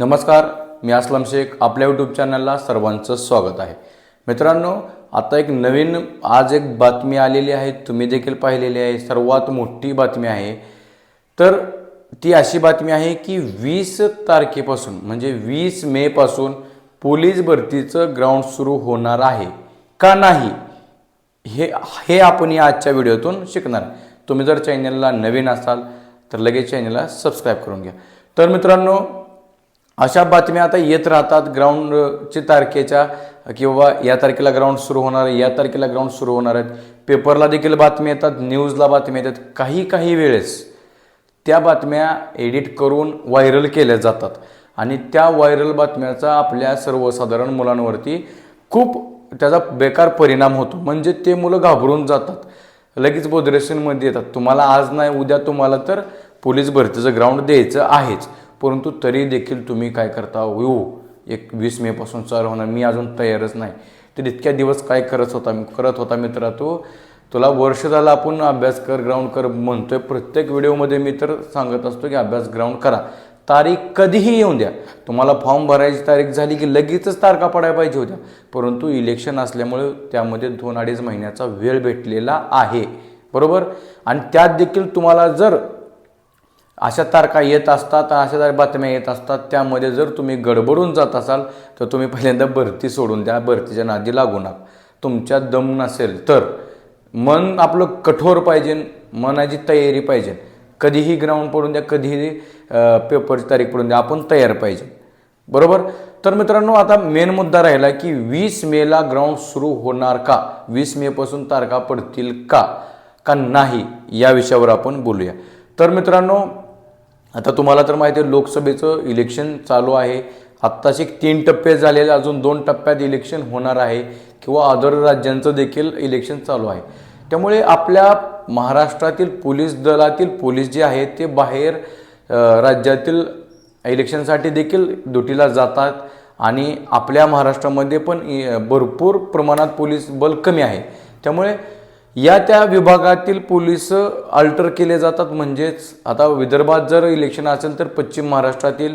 नमस्कार मी असलम शेख. आपल्या यूट्यूब चॅनलला सर्वांचं स्वागत आहे. मित्रांनो आता एक नवीन आज एक बातमी आलेली आहे. तुम्ही देखील पाहिलेली आहे. सर्वात मोठी बातमी आहे. तर ती अशी बातमी आहे की वीस तारखेपासून म्हणजे वीस मेपासून पोलीस भरतीचं ग्राउंड सुरू होणार आहे का नाही हे हे आपण या आजच्या व्हिडिओतून शिकणार. तुम्ही जर चॅनलला नवीन असाल तर लगेच चॅनलला सबस्क्राईब करून घ्या. तर मित्रांनो अशा बातम्या आता येत राहतात ग्राउंडची तारखेच्या किंवा या तारखेला ग्राउंड सुरू होणार आहे या तारखेला ग्राउंड सुरू होणार आहेत. पेपरला देखील बातम्या येतात न्यूजला बातम्या येतात. काही काही वेळेस त्या बातम्या एडिट करून व्हायरल केल्या जातात. आणि त्या व्हायरल बातम्याचा आपल्या सर्वसाधारण मुलांवरती खूप त्याचा बेकार परिणाम होतो. म्हणजे ते मुलं घाबरून जातात. लगेच बोधरेशनमध्ये येतात. तुम्हाला आज नाही उद्या तुम्हाला तर पोलीस भरतीचं ग्राउंड द्यायचं आहेच. परंतु तरी देखील तुम्ही काय करता हो एक वीस मेपासून चालू होणार मी अजून तयारच नाही. तर इतक्या दिवस काय करत होता करत होता मित्रा तू? तुला वर्ष झालं आपण अभ्यास कर ग्राउंड कर म्हणतोय. प्रत्येक व्हिडिओमध्ये मी तर सांगत असतो की अभ्यास ग्राउंड करा. तारीख कधीही येऊन द्या. तुम्हाला फॉर्म भरायची तारीख झाली की लगेचच तारखा पडायला पाहिजे होत्या. परंतु इलेक्शन असल्यामुळे त्यामध्ये दोन अडीच महिन्याचा वेळ भेटलेला आहे. बरोबर? आणि त्यात देखील तुम्हाला जर अशा तारखा येत असतात अशा तार- बातम्या येत असतात त्यामध्ये जर तुम्ही गडबडून जात असाल तर तुम्ही पहिल्यांदा भरती सोडून द्या भरतीच्या नादी लागू नका. तुमच्या दम नसेल तर. मन आपलं कठोर पाहिजे मनाची तयारी पाहिजे. कधीही ग्राउंड पडून द्या कधीही पेपरची तारीख पडून द्या आपण तयार पाहिजे. बरोबर? तर मित्रांनो आता मेन मुद्दा राहिला की वीस मेला ग्राउंड सुरू होणार का? वीस मेपासून तारखा पडतील का? का नाही? या विषयावर आपण बोलूया. तर मित्रांनो आता तुम्हाला तर माहिती आहे लोकसभेचं इलेक्शन चालू आहे. आत्ताशी तीन टप्पे झालेले अजून दोन टप्प्यात इलेक्शन होणार आहे किंवा अदर राज्यांचं देखील इलेक्शन चालू आहे. त्यामुळे आपल्या महाराष्ट्रातील पोलीस दलातील पोलीस जे आहेत ते बाहेर राज्यातील इलेक्शनसाठी देखील ड्युटीला जातात आणि आपल्या महाराष्ट्रामध्ये पण भरपूर प्रमाणात पोलीस बल कमी आहे. त्यामुळे या त्या विभागातील पोलीस अल्टर केले जातात. म्हणजेच आता विदर्भात जर इलेक्शन असेल तर पश्चिम महाराष्ट्रातील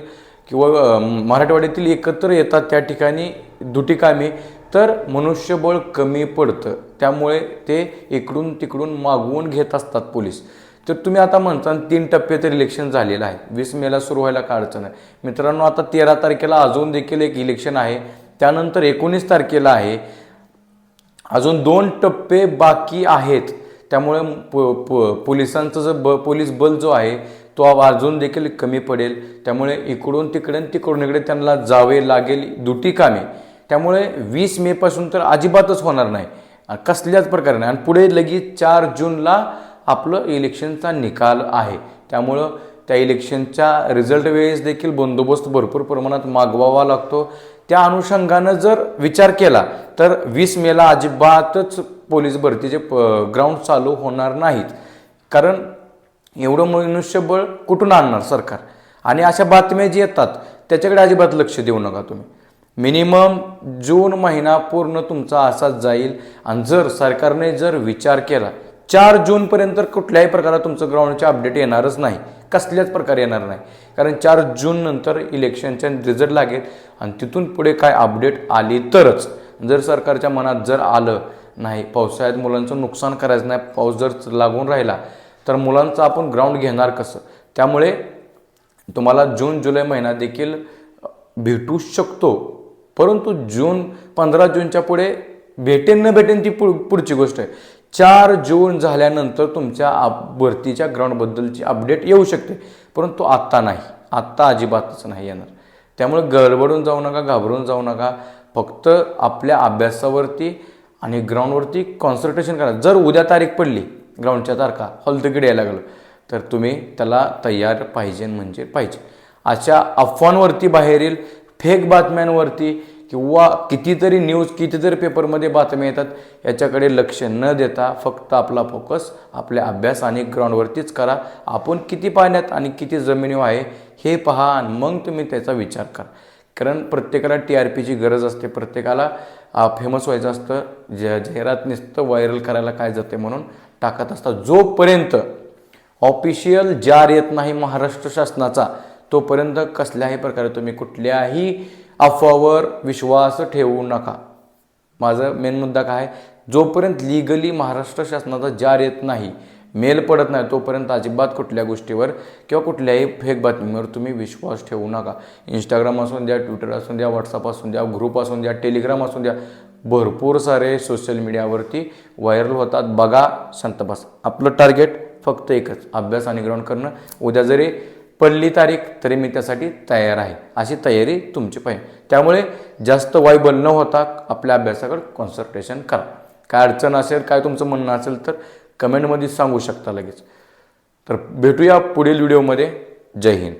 किंवा मराठवाड्यातील एकत्र येतात त्या ठिकाणी दुटी कामे तर मनुष्यबळ कमी पडतं. त्यामुळे ते इकडून तिकडून मागवून घेत असतात पोलीस. तर तुम्ही आता म्हणता तीन टप्पे तर इलेक्शन झालेलं आहे. वीस मेला सुरू व्हायला काय अडचण आहे? मित्रांनो आता तेरा तारखेला अजून देखील एक इलेक्शन आहे. त्यानंतर एकोणीस तारखेला आहे. अजून दोन टप्पे बाकी आहेत. त्यामुळे प- प- पोलिसांचं जो ब पोलीस बल जो आहे तो अजून देखील कमी पडेल. त्यामुळे इकडून तिकडे तिकडून इकडे त्यांना जावे लागेल दुटी कामे. त्यामुळे वीस मेपासून तर अजिबातच होणार नाही. कसल्याच प्रकारे नाही. आणि पुढे लगेच चार जूनला आपलं इलेक्शनचा निकाल आहे. त्यामुळं त्या इलेक्शनच्या रिझल्ट वेळेस देखील बंदोबस्त भरपूर प्रमाणात मागवावा लागतो. त्या अनुषंगानं जर विचार केला तर वीस मेला अजिबातच पोलीस भरतीचे ग्राउंड चालू होणार नाहीत. कारण एवढं मनुष्यबळ कुठून आणणार सरकार? आणि अशा बातम्या जी येतात त्याच्याकडे अजिबात लक्ष देऊ नका तुम्ही. मिनिमम जून महिना पूर्ण तुमचा असाच जाईल. आणि जर सरकारने जर विचार केला चार जूनपर्यंत कुठल्याही प्रकारात तुमचं ग्राउंडचे अपडेट येणारच नाही. कसल्याच प्रकारे येणार नाही. कारण चार जून नंतर इलेक्शनच्या रिझल्ट लागेल आणि तिथून पुढे काय अपडेट आली तरच. जर सरकारच्या मनात जर आलं नाही पावसाळ्यात मुलांचं नुकसान करायचं नाही पाऊस जर लागून राहिला तर मुलांचं आपण ग्राउंड घेणार कसं? त्यामुळे तुम्हाला जून जुलै महिना देखील भेटू शकतो. परंतु जून पंधरा जूनच्या पुढे भेटेन न भेटेन ती पुढची गोष्ट आहे. चार जून झाल्यानंतर तुमच्या आप भरतीच्या ग्राउंडबद्दलची अपडेट येऊ शकते. परंतु आत्ता नाही. आत्ता अजिबातच नाही येणार. त्यामुळे गडबडून जाऊ नका घाबरून जाऊ नका. फक्त आपल्या अभ्यासावरती आणि ग्राउंडवरती कॉन्सन्ट्रेशन करा. जर उद्या तारीख पडली ग्राउंडच्या तारखा हॉल यायला लागलं तर तुम्ही त्याला तयार पाहिजे म्हणजे पाहिजे. अशा अफवांवरती बाहेरील फेक बातम्यांवरती किंवा कितीतरी न्यूज कितीतरी पेपरमध्ये बातम्या येतात याच्याकडे लक्ष न देता फक्त आपला फोकस आपल्या अभ्यास आणि ग्राउंडवरतीच करा. आपण किती पाण्यात आणि किती जमिनीवर आहे हे पहा आणि मग तुम्ही त्याचा विचार करा. कारण प्रत्येकाला टी आर पीची गरज असते प्रत्येकाला फेमस व्हायचं असतं ज जाहिरात नुसतं व्हायरल करायला काय जाते म्हणून टाकत असतात. जोपर्यंत ऑफिशियल जार येत नाही महाराष्ट्र शासनाचा तोपर्यंत कसल्याही प्रकारे तुम्ही कुठल्याही अफवावर विश्वास ठेवू नका. माझं मेन मुद्दा काय आहे? जोपर्यंत लिगली महाराष्ट्र शासनाचा जार येत नाही मेल पडत नाही तोपर्यंत अजिबात कुठल्या गोष्टीवर किंवा कुठल्याही फेक बातमीवर तुम्ही विश्वास ठेवू नका. इंस्टाग्राम असून द्या ट्विटर असून द्या व्हॉट्सअप असून द्या ग्रुप असून द्या टेलिग्राम असून द्या भरपूर सारे सोशल मीडियावरती व्हायरल होतात. बघा संतपास आपलं टार्गेट फक्त एकच अभ्यास आणि ग्राउंड करणं. उद्या जरी पडली तारीख तरी मी त्यासाठी तयार आहे. अशी तयारी तुमची पाहिजे. त्यामुळे जास्त वायबल न होता आपल्या अभ्यासाकडे कॉन्सन्ट्रेशन करा. काय अडचण असेल काय तुमचं म्हणणं असेल तर कमेंटमध्ये सांगू शकता लगेच. तर भेटूया पुढील व्हिडिओमध्ये जय हिंद.